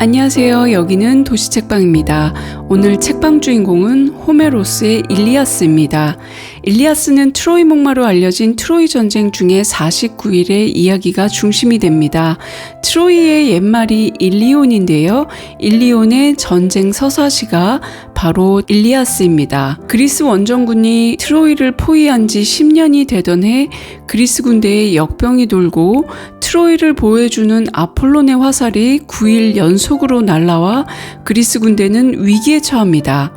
안녕하세요. 여기는 도시책방입니다. 오늘 책방 주인공은 호메로스의 일리아스입니다. 일리아스는 트로이 목마로 알려진 트로이 전쟁 중에 49일의 이야기가 중심이 됩니다. 트로이의 옛말이 일리온인데요. 일리온의 전쟁 서사시가 바로 일리아스입니다. 그리스 원정군이 트로이를 포위한 지 10년이 되던 해 그리스 군대에 역병이 돌고 트로이를 보호해주는 아폴론의 화살이 9일 연속으로 날라와 그리스 군대는 위기에 처합니다.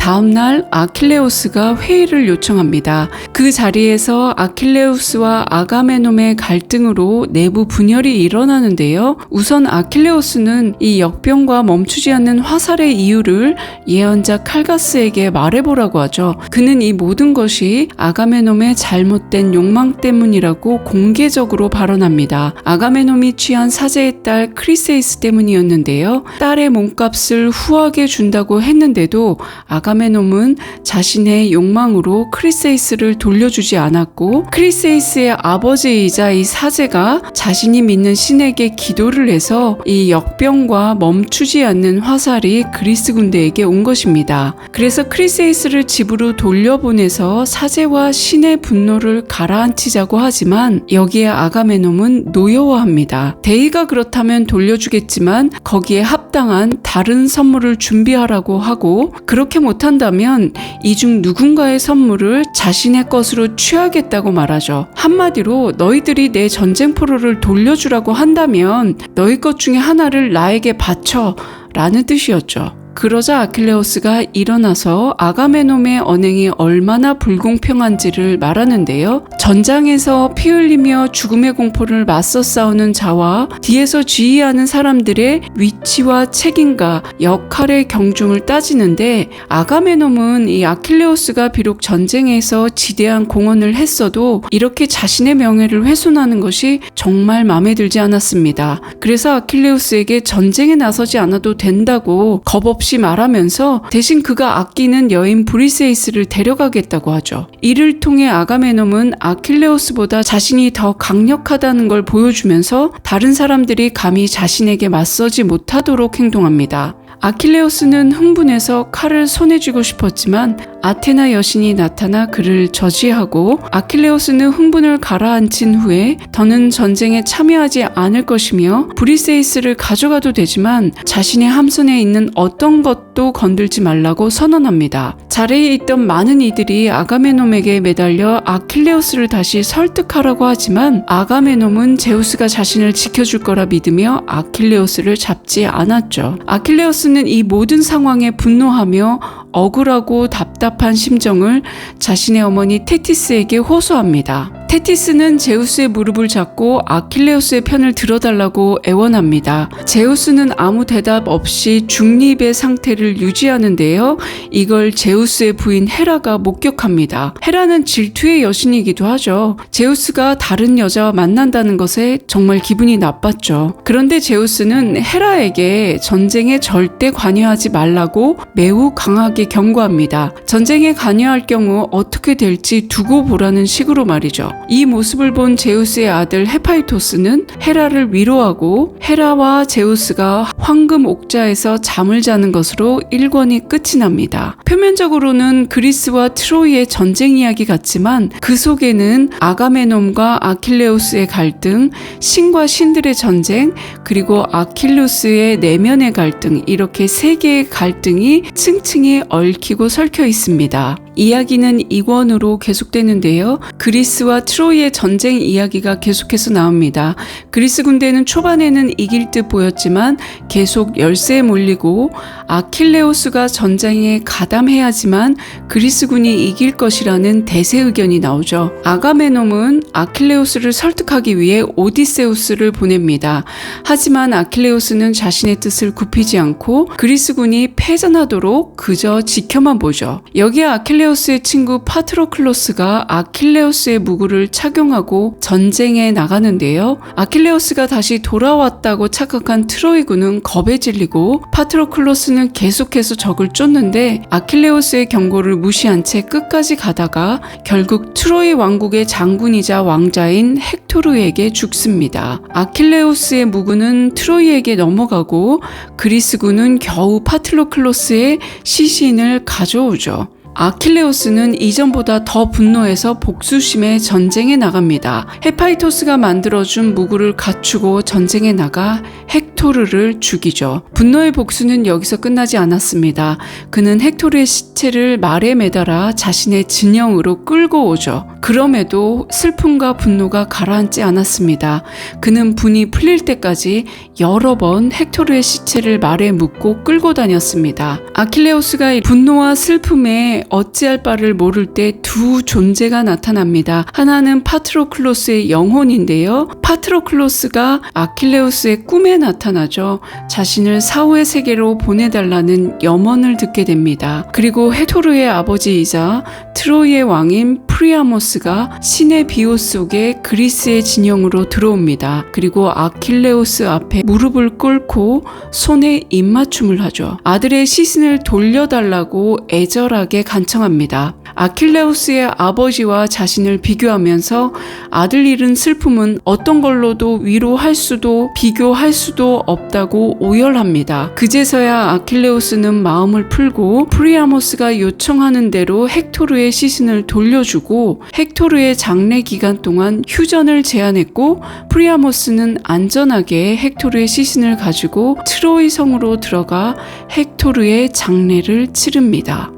다음날 아킬레우스가 회의를 요청합니다. 그 자리에서 아킬레우스와 아가메놈의 갈등으로 내부 분열이 일어나는데요. 우선 아킬레우스는 이 역병과 멈추지 않는 화살의 이유를 예언자 칼가스에게 말해보라고 하죠. 그는 이 모든 것이 아가메놈의 잘못된 욕망 때문이라고 공개적으로 발언합니다. 아가메놈이 취한 사제의 딸 크리세이스 때문이었는데요. 딸의 몸값을 후하게 준다고 했는데도 아가 아가메놈은 자신의 욕망으로 크리세이스를 돌려주지 않았고 크리세이스의 아버지이자 이 사제가 자신이 믿는 신에게 기도를 해서 이 역병과 멈추지 않는 화살이 그리스 군대에게 온 것입니다. 그래서 크리세이스를 집으로 돌려보내서 사제와 신의 분노를 가라앉히자고 하지만 여기에 아가메놈은 노여워합니다. 데이가 그렇다면 돌려주겠지만 거기에 합당한 다른 선물을 준비하라고 하고 그렇게 못 못한다면 이 중 누군가의 선물을 자신의 것으로 취하겠다고 말하죠. 한마디로 너희들이 내 전쟁 포로를 돌려주라고 한다면 너희 것 중에 하나를 나에게 바쳐 라는 뜻이었죠. 그러자 아킬레오스가 일어나서 아가메놈의 언행이 얼마나 불공평한지를 말하는데요. 전장에서 피 흘리며 죽음의 공포를 맞서 싸우는 자와 뒤에서 지휘하는 사람들의 위치와 책임과 역할의 경중을 따지는데 아가메놈은 이 아킬레오스가 비록 전쟁에서 지대한 공헌을 했어도 이렇게 자신의 명예를 훼손하는 것이 정말 마음에 들지 않았습니다. 그래서 아킬레오스에게 전쟁에 나서지 않아도 된다고 겁없 없이 말하면서 대신 그가 아끼는 여인 브리세이스를 데려가겠다고 하죠. 이를 통해 아가메놈은 아킬레오스보다 자신이 더 강력하다는 걸 보여주면서 다른 사람들이 감히 자신에게 맞서지 못하도록 행동합니다. 아킬레오스는 흥분해서 칼을 손에 쥐고 싶었지만 아테나 여신이 나타나 그를 저지하고 아킬레오스는 흥분을 가라앉힌 후에 더는 전쟁에 참여하지 않을 것이며 브리세이스를 가져가도 되지만 자신의 함선에 있는 어떤 것도 건들지 말라고 선언합니다. 자리에 있던 많은 이들이 아가메놈에게 매달려 아킬레오스를 다시 설득하라고 하지만 아가메놈은 제우스가 자신을 지켜줄 거라 믿으며 아킬레오스를 잡지 않았죠. 아킬레오스는 이 모든 상황에 분노하며 억울하고 답답한 심정을 자신의 어머니 테티스에게 호소합니다. 테티스는 제우스의 무릎을 잡고 아킬레우스의 편을 들어달라고 애원합니다. 제우스는 아무 대답 없이 중립의 상태를 유지하는데요. 이걸 제우스의 부인 헤라가 목격합니다. 헤라는 질투의 여신이기도 하죠. 제우스가 다른 여자와 만난다는 것에 정말 기분이 나빴죠. 그런데 제우스는 헤라에게 전쟁에 절대 관여하지 말라고 매우 강하게 경고합니다. 전쟁에 관여할 경우 어떻게 될지 두고 보라는 식으로 말이죠. 이 모습을 본 제우스의 아들 헤파이토스는 헤라를 위로하고 헤라와 제우스가 황금 옥자에서 잠을 자는 것으로 일권이 끝이 납니다. 표면적으로는 그리스와 트로이의 전쟁 이야기 같지만 그 속에는 아가메놈과 아킬레우스의 갈등, 신과 신들의 전쟁, 그리고 아킬루스의 내면의 갈등 이렇게 세 개의 갈등이 층층이 얽히고 설켜 있습니다. 이야기는 이권으로 계속되는데요. 그리스와 트로이의 전쟁 이야기가 계속해서 나옵니다. 그리스 군대는 초반에는 이길 듯 보였지만 계속 열세에 몰리고 아킬레오스가 전쟁에 가담해야지만 그리스 군이 이길 것이라는 대세 의견이 나오죠. 아가메놈은 아킬레오스를 설득하기 위해 오디세우스를 보냅니다. 하지만 아킬레오스는 자신의 뜻을 굽히지 않고 그리스 군이 패전하도록 그저 지켜만 보죠. 여기에 아킬레 아킬레우스의 친구 파트로클로스가 아킬레우스의 무구를 착용하고 전쟁에 나가는데요. 아킬레우스가 다시 돌아왔다고 착각한 트로이군은 겁에 질리고 파트로클로스는 계속해서 적을 쫓는데 아킬레우스의 경고를 무시한 채 끝까지 가다가 결국 트로이 왕국의 장군이자 왕자인 헥토르에게 죽습니다. 아킬레우스의 무구는 트로이에게 넘어가고 그리스군은 겨우 파트로클로스의 시신을 가져오죠. 아킬레우스는 이전보다 더 분노해서 복수심에 전쟁에 나갑니다. 헤파이토스가 만들어준 무구를 갖추고 전쟁에 나가 헥토르를 죽이죠. 분노의 복수는 여기서 끝나지 않았습니다. 그는 헥토르의 시체를 말에 매달아 자신의 진영으로 끌고 오죠. 그럼에도 슬픔과 분노가 가라앉지 않았습니다. 그는 분이 풀릴 때까지 여러 번 헥토르의 시체를 말에 묶고 끌고 다녔습니다. 아킬레우스가 분노와 슬픔에 어찌할 바를 모를 때 두 존재가 나타납니다. 하나는 파트로클로스의 영혼인데요. 파트로클로스가 아킬레우스의 꿈에 나타나죠. 자신을 사후의 세계로 보내달라는 염원을 듣게 됩니다. 그리고 헤토르의 아버지이자 트로이의 왕인 프리아모스가 신의 비호 속에 그리스의 진영으로 들어옵니다. 그리고 아킬레우스 앞에 무릎을 꿇고 손에 입맞춤을 하죠. 아들의 시신을 돌려달라고 애절하게 간청합니다. 아킬레우스의 아버지와 자신을 비교하면서 아들 잃은 슬픔은 어떤 걸로도 위로할 수도 비교할 수도 없다고 오열합니다. 그제서야 아킬레우스는 마음을 풀고 프리아모스가 요청하는 대로 헥토르의 시신을 돌려주고 헥토르의 장례 기간 동안 휴전을 제안했고 프리아모스는 안전하게 헥토르의 시신을 가지고 트로이 성으로 들어가 헥토르의 장례를 치릅니다.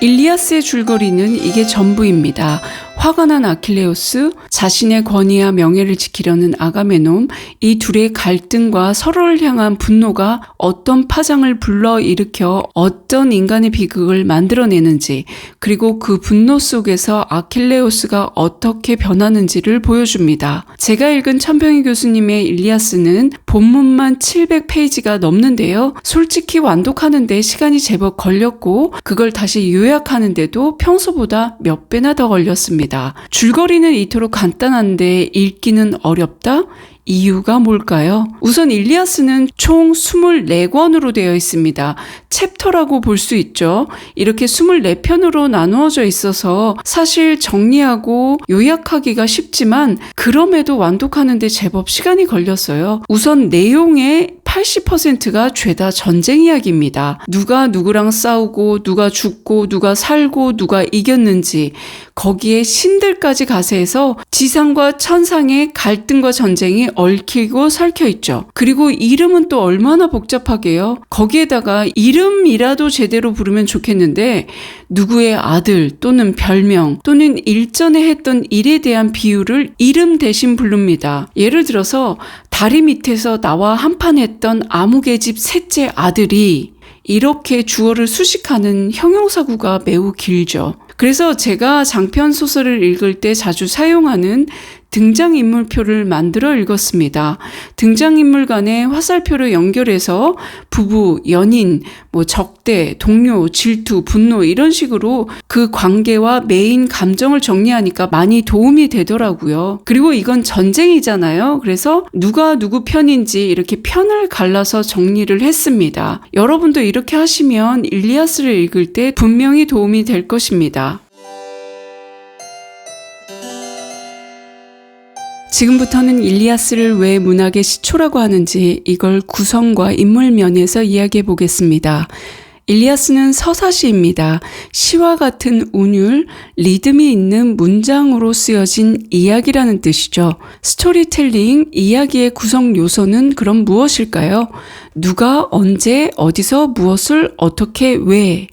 일리아스의 줄거리는 이게 전부입니다. 화가 난 아킬레우스, 자신의 권위와 명예를 지키려는 아가메놈, 이 둘의 갈등과 서로를 향한 분노가 어떤 파장을 불러일으켜 어떤 인간의 비극을 만들어내는지, 그리고 그 분노 속에서 아킬레우스가 어떻게 변하는지를 보여줍니다. 제가 읽은 천병희 교수님의 일리아스는 본문만 700페이지가 넘는데요. 솔직히 완독하는데 시간이 제법 걸렸고, 그걸 다시 요약하는데도 평소보다 몇 배나 더 걸렸습니다. 있습니다. 줄거리는 이토록 간단한데 읽기는 어렵다? 이유가 뭘까요? 우선 일리아스는 총 24권으로 되어 있습니다. 챕터라고 볼 수 있죠. 이렇게 24편으로 나누어져 있어서 사실 정리하고 요약하기가 쉽지만 그럼에도 완독하는데 제법 시간이 걸렸어요. 우선 내용의 80%가 죄다 전쟁 이야기입니다. 누가 누구랑 싸우고, 누가 죽고, 누가 살고, 누가 이겼는지, 거기에 신들까지 가세해서 지상과 천상의 갈등과 전쟁이 얽히고 설켜 있죠. 그리고 이름은 또 얼마나 복잡하게요. 거기에다가 이름이라도 제대로 부르면 좋겠는데, 누구의 아들 또는 별명 또는 일전에 했던 일에 대한 비유를 이름 대신 부릅니다. 예를 들어서 다리 밑에서 나와 한판 했던 아무개 집 셋째 아들이 이렇게 주어를 수식하는 형용사구가 매우 길죠. 그래서 제가 장편 소설을 읽을 때 자주 사용하는 등장인물표를 만들어 읽었습니다. 등장인물 간의 화살표를 연결해서 부부, 연인, 뭐 적대, 동료, 질투, 분노 이런 식으로 그 관계와 메인 감정을 정리하니까 많이 도움이 되더라고요. 그리고 이건 전쟁이잖아요. 그래서 누가 누구 편인지 이렇게 편을 갈라서 정리를 했습니다. 여러분도 이렇게 하시면 일리아스를 읽을 때 분명히 도움이 될 것입니다. 지금부터는 일리아스를 왜 문학의 시초라고 하는지 이걸 구성과 인물 면에서 이야기해 보겠습니다. 일리아스는 서사시입니다. 시와 같은 운율, 리듬이 있는 문장으로 쓰여진 이야기라는 뜻이죠. 스토리텔링, 이야기의 구성 요소는 그럼 무엇일까요? 누가 언제 어디서 무엇을 어떻게 왜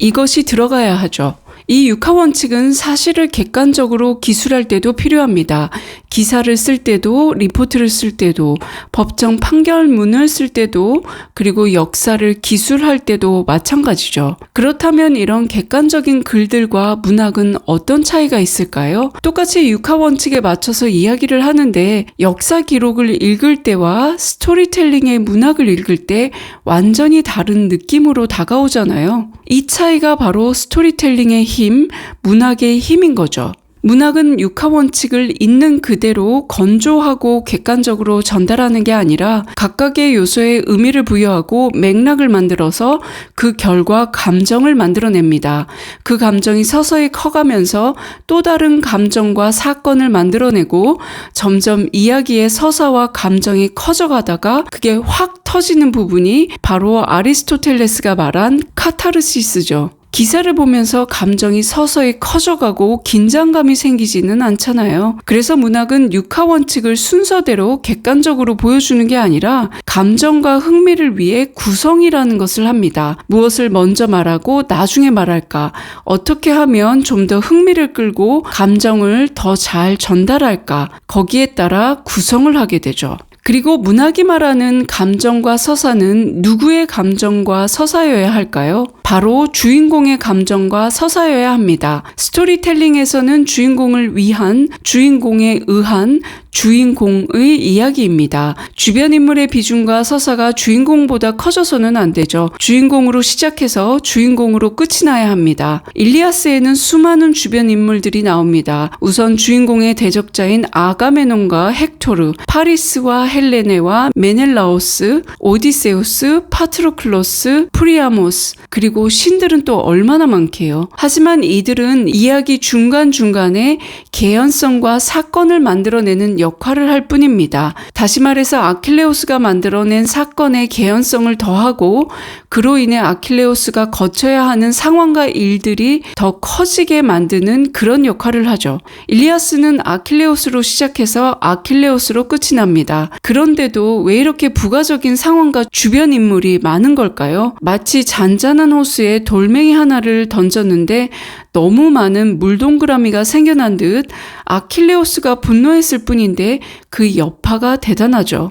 이것이 들어가야 하죠. 이 육하 원칙은 사실을 객관적으로 기술할 때도 필요합니다. 기사를 쓸 때도 리포트를 쓸 때도 법정 판결문을 쓸 때도 그리고 역사를 기술할 때도 마찬가지죠. 그렇다면 이런 객관적인 글들과 문학은 어떤 차이가 있을까요? 똑같이 육하 원칙에 맞춰서 이야기를 하는데 역사 기록을 읽을 때와 스토리텔링의 문학을 읽을 때 완전히 다른 느낌으로 다가오잖아요. 이 차이가 바로 스토리텔링의 힘, 문학의 힘인 거죠. 문학은 육하 원칙을 있는 그대로 건조하고 객관적으로 전달하는 게 아니라 각각의 요소에 의미를 부여하고 맥락을 만들어서 그 결과 감정을 만들어냅니다. 그 감정이 서서히 커가면서 또 다른 감정과 사건을 만들어내고 점점 이야기의 서사와 감정이 커져가다가 그게 확 터지는 부분이 바로 아리스토텔레스가 말한 카타르시스죠. 기사를 보면서 감정이 서서히 커져가고 긴장감이 생기지는 않잖아요. 그래서 문학은 육하 원칙을 순서대로 객관적으로 보여주는 게 아니라 감정과 흥미를 위해 구성이라는 것을 합니다. 무엇을 먼저 말하고 나중에 말할까? 어떻게 하면 좀 더 흥미를 끌고 감정을 더 잘 전달할까? 거기에 따라 구성을 하게 되죠. 그리고 문학이 말하는 감정과 서사는 누구의 감정과 서사여야 할까요? 바로 주인공의 감정과 서사여야 합니다. 스토리텔링에서는 주인공을 위한, 주인공에 의한, 주인공의 이야기입니다. 주변 인물의 비중과 서사가 주인공보다 커져서는 안 되죠. 주인공으로 시작해서 주인공으로 끝이 나야 합니다. 일리아스에는 수많은 주변 인물들이 나옵니다. 우선 주인공의 대적자인 아가메논과 헥토르, 파리스와 헬레네와 메넬라오스, 오디세우스, 파트로클로스, 프리아모스, 그리고 신들은 또 얼마나 많게요. 하지만 이들은 이야기 중간중간에 개연성과 사건을 만들어내는 역할을 할 뿐입니다. 다시 말해서 아킬레오스가 만들어낸 사건의 개연성을 더하고 그로 인해 아킬레오스가 거쳐야 하는 상황과 일들이 더 커지게 만드는 그런 역할을 하죠. 일리아스는 아킬레오스로 시작해서 아킬레오스로 끝이 납니다. 그런데도 왜 이렇게 부가적인 상황과 주변 인물이 많은 걸까요? 마치 잔잔한 호수에 돌멩이 하나를 던졌는데 너무 많은 물동그라미가 생겨난 듯 아킬레오스가 분노했을 뿐인데 그 여파가 대단하죠.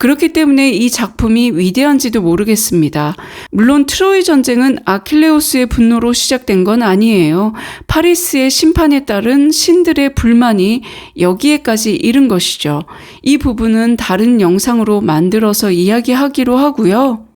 그렇기 때문에 이 작품이 위대한지도 모르겠습니다. 물론 트로이 전쟁은 아킬레오스의 분노로 시작된 건 아니에요. 파리스의 심판에 따른 신들의 불만이 여기에까지 이른 것이죠. 이 부분은 다른 영상으로 만들어서 이야기하기로 하고요.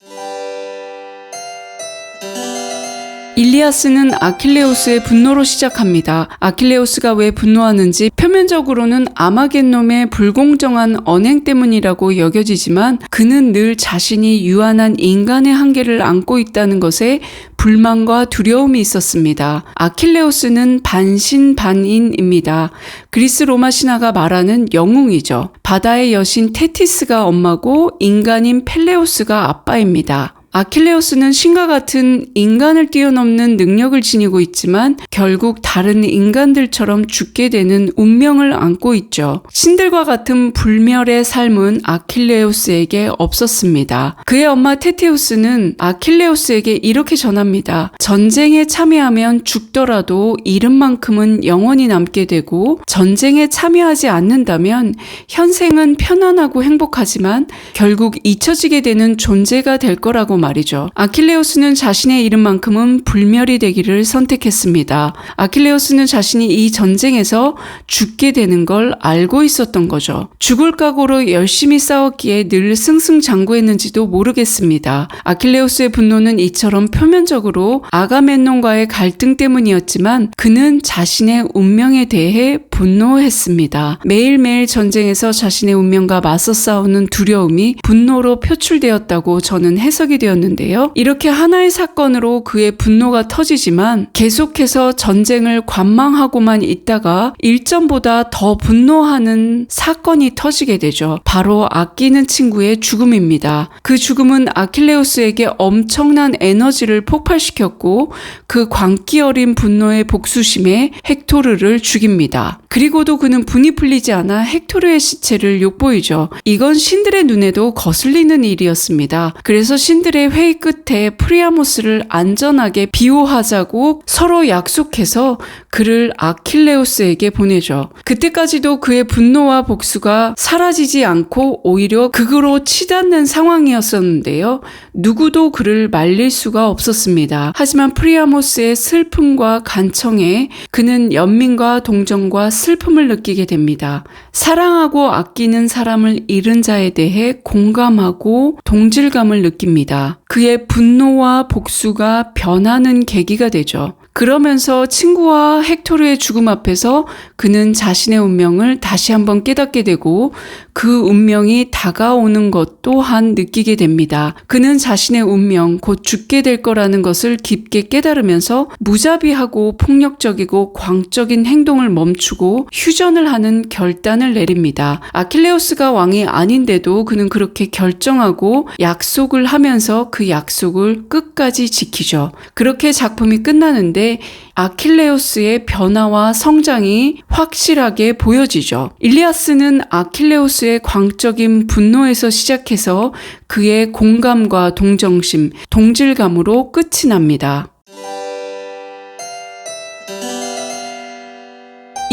일리아스는 아킬레우스의 분노로 시작합니다. 아킬레우스가 왜 분노하는지 표면적으로는 아마겟놈의 불공정한 언행 때문이라고 여겨지지만 그는 늘 자신이 유한한 인간의 한계를 안고 있다는 것에 불만과 두려움이 있었습니다. 아킬레우스는 반신반인입니다. 그리스 로마 신화가 말하는 영웅이죠. 바다의 여신 테티스가 엄마고 인간인 펠레우스가 아빠입니다. 아킬레오스는 신과 같은 인간을 뛰어넘는 능력을 지니고 있지만 결국 다른 인간들처럼 죽게 되는 운명을 안고 있죠. 신들과 같은 불멸의 삶은 아킬레오스에게 없었습니다. 그의 엄마 테테우스는 아킬레오스에게 이렇게 전합니다. 전쟁에 참여하면 죽더라도 이름만큼은 영원히 남게 되고 전쟁에 참여하지 않는다면 현생은 편안하고 행복하지만 결국 잊혀지게 되는 존재가 될 거라고 말이죠. 아킬레우스는 자신의 이름만큼은 불멸이 되기를 선택했습니다. 아킬레우스는 자신이 이 전쟁에서 죽게 되는 걸 알고 있었던 거죠. 죽을 각오로 열심히 싸웠기에 늘 승승장구했는지도 모르겠습니다. 아킬레우스의 분노는 이처럼 표면적으로 아가멘논과의 갈등 때문이었지만 그는 자신의 운명에 대해 분노했습니다. 매일매일 전쟁에서 자신의 운명과 맞서 싸우는 두려움이 분노로 표출되었다고 저는 해석이 되었 는데요. 이렇게 하나의 사건으로 그의 분노가 터지지만 계속해서 전쟁을 관망하고만 있다가 일전보다 더 분노하는 사건이 터지게 되죠. 바로 아끼는 친구의 죽음입니다. 그 죽음은 아킬레우스에게 엄청난 에너지를 폭발시켰고 그 광기 어린 분노의 복수심에 헥토르를 죽입니다. 그리고도 그는 분이 풀리지 않아 헥토르의 시체를 욕보이죠. 이건 신들의 눈에도 거슬리는 일이었습니다. 그래서 신들의 회의 끝에 프리아모스를 안전하게 비호하자고 서로 약속해서 그를 아킬레우스에게 보내죠. 그때까지도 그의 분노와 복수가 사라지지 않고 오히려 극으로 치닫는 상황이었었는데요. 누구도 그를 말릴 수가 없었습니다. 하지만 프리아모스의 슬픔과 간청에 그는 연민과 동정과 슬픔을 느끼게 됩니다. 사랑하고 아끼는 사람을 잃은 자에 대해 공감하고 동질감을 느낍니다. 그의 분노와 복수가 변하는 계기가 되죠. 그러면서 친구와 헥토르의 죽음 앞에서 그는 자신의 운명을 다시 한번 깨닫게 되고 그 운명이 다가오는 것 또한 느끼게 됩니다. 그는 자신의 운명, 곧 죽게 될 거라는 것을 깊게 깨달으면서 무자비하고 폭력적이고 광적인 행동을 멈추고 휴전을 하는 결단을 내립니다. 아킬레오스가 왕이 아닌데도 그는 그렇게 결정하고 약속을 하면서 그 약속을 끝까지 지키죠. 그렇게 작품이 끝나는데 아킬레우스의 변화와 성장이 확실하게 보여지죠. 일리아스는 아킬레우스의 광적인 분노에서 시작해서 그의 공감과 동정심, 동질감으로 끝이 납니다.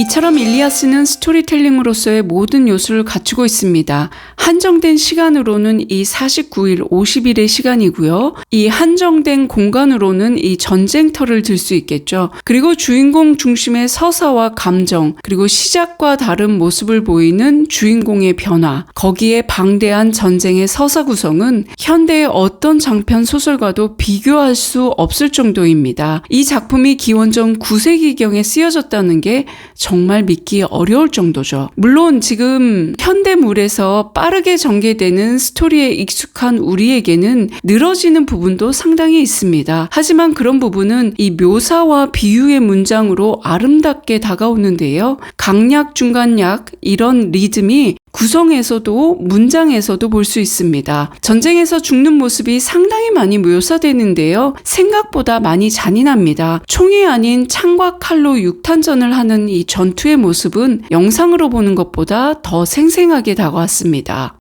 이처럼 일리아스는 스토리텔링으로서의 모든 요소를 갖추고 있습니다. 한정된 시간으로는 이 49일, 50일의 시간이고요. 이 한정된 공간으로는 이 전쟁터를 들 수 있겠죠. 그리고 주인공 중심의 서사와 감정, 그리고 시작과 다른 모습을 보이는 주인공의 변화, 거기에 방대한 전쟁의 서사 구성은 현대의 어떤 장편 소설과도 비교할 수 없을 정도입니다. 이 작품이 기원전 9세기경에 쓰여졌다는 게 정말 믿기 어려울 정도죠. 물론 지금 현대물에서 빠르게 전개되는 스토리에 익숙한 우리에게는 늘어지는 부분도 상당히 있습니다. 하지만 그런 부분은 이 묘사와 비유의 문장으로 아름답게 다가오는데요. 강약, 중간약, 이런 리듬이 구성에서도 문장에서도 볼 수 있습니다. 전쟁에서 죽는 모습이 상당히 많이 묘사되는데요. 생각보다 많이 잔인합니다. 총이 아닌 창과 칼로 육탄전을 하는 이 전투의 모습은 영상으로 보는 것보다 더 생생하게 다가왔습니다.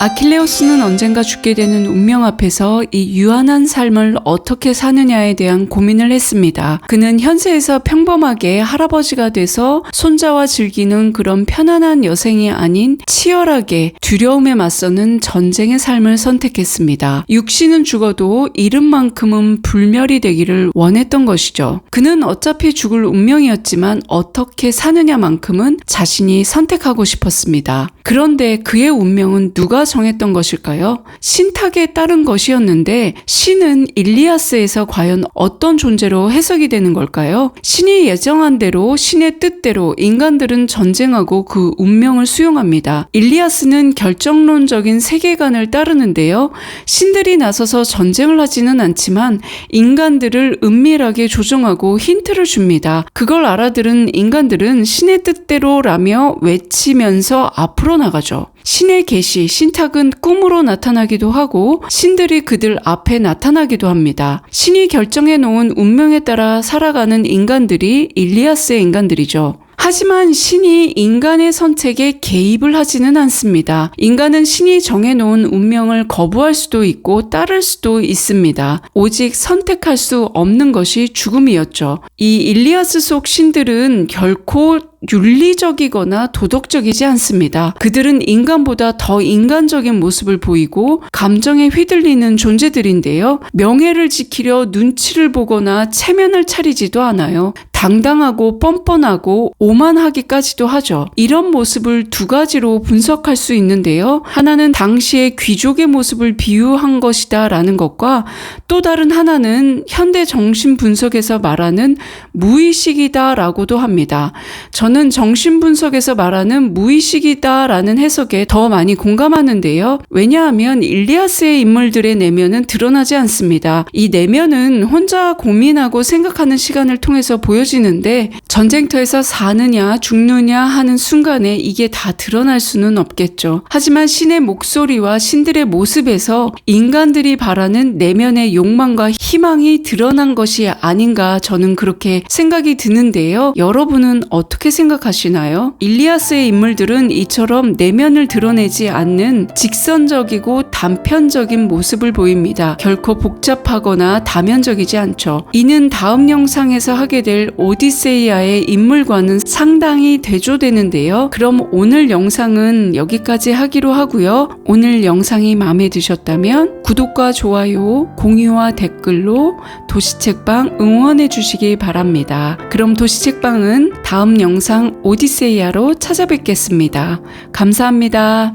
아킬레오스는 언젠가 죽게 되는 운명 앞에서 이 유한한 삶을 어떻게 사느냐에 대한 고민을 했습니다. 그는 현세에서 평범하게 할아버지가 돼서 손자와 즐기는 그런 편안한 여생이 아닌 치열하게 두려움에 맞서는 전쟁의 삶을 선택했습니다. 육신은 죽어도 이름만큼은 불멸이 되기를 원했던 것이죠. 그는 어차피 죽을 운명이었지만 어떻게 사느냐만큼은 자신이 선택하고 싶었습니다. 그런데 그의 운명은 누가 정했던 것일까요? 신탁에 따른 것이었는데 신은 일리아스에서 과연 어떤 존재로 해석이 되는 걸까요? 신이 예정한 대로 신의 뜻대로 인간들은 전쟁하고 그 운명을 수용합니다. 일리아스는 결정론적인 세계관을 따르는데요. 신들이 나서서 전쟁을 하지는 않지만 인간들을 은밀하게 조정하고 힌트를 줍니다. 그걸 알아들은 인간들은 신의 뜻대로라며 외치면서 앞으로 나가죠. 신의 계시, 신탁은 꿈으로 나타나기도 하고 신들이 그들 앞에 나타나기도 합니다. 신이 결정해 놓은 운명에 따라 살아가는 인간들이 일리아스의 인간들이죠. 하지만 신이 인간의 선택에 개입을 하지는 않습니다. 인간은 신이 정해놓은 운명을 거부할 수도 있고 따를 수도 있습니다. 오직 선택할 수 없는 것이 죽음이었죠. 이 일리아스 속 신들은 결코 윤리적이거나 도덕적이지 않습니다. 그들은 인간보다 더 인간적인 모습을 보이고 감정에 휘둘리는 존재들인데요. 명예를 지키려 눈치를 보거나 체면을 차리지도 않아요. 당당하고 뻔뻔하고 오만하기까지도 하죠. 이런 모습을 두 가지로 분석할 수 있는데요. 하나는 당시의 귀족의 모습을 비유한 것이다 라는 것과 또 다른 하나는 현대 정신 분석에서 말하는 무의식이다 라고도 합니다. 저는 정신 분석에서 말하는 무의식이다 라는 해석에 더 많이 공감하는데요. 왜냐하면 일리아스의 인물들의 내면은 드러나지 않습니다. 이 내면은 혼자 고민하고 생각하는 시간을 통해서 보여 그려지는데 전쟁터에서 사느냐 죽느냐 하는 순간에 이게 다 드러날 수는 없겠죠. 하지만 신의 목소리와 신들의 모습에서 인간들이 바라는 내면의 욕망과 희망이 드러난 것이 아닌가 저는 그렇게 생각이 드는데요. 여러분은 어떻게 생각하시나요? 일리아스의 인물들은 이처럼 내면을 드러내지 않는 직선적이고 단편적인 모습을 보입니다. 결코 복잡하거나 다면적이지 않죠. 이는 다음 영상에서 하게 될 오디세이아의 인물과는 상당히 대조되는데요. 그럼 오늘 영상은 여기까지 하기로 하고요. 오늘 영상이 마음에 드셨다면 구독과 좋아요, 공유와 댓글로 도시책방 응원해 주시기 바랍니다. 그럼 도시책방은 다음 영상 오디세이아로 찾아뵙겠습니다. 감사합니다.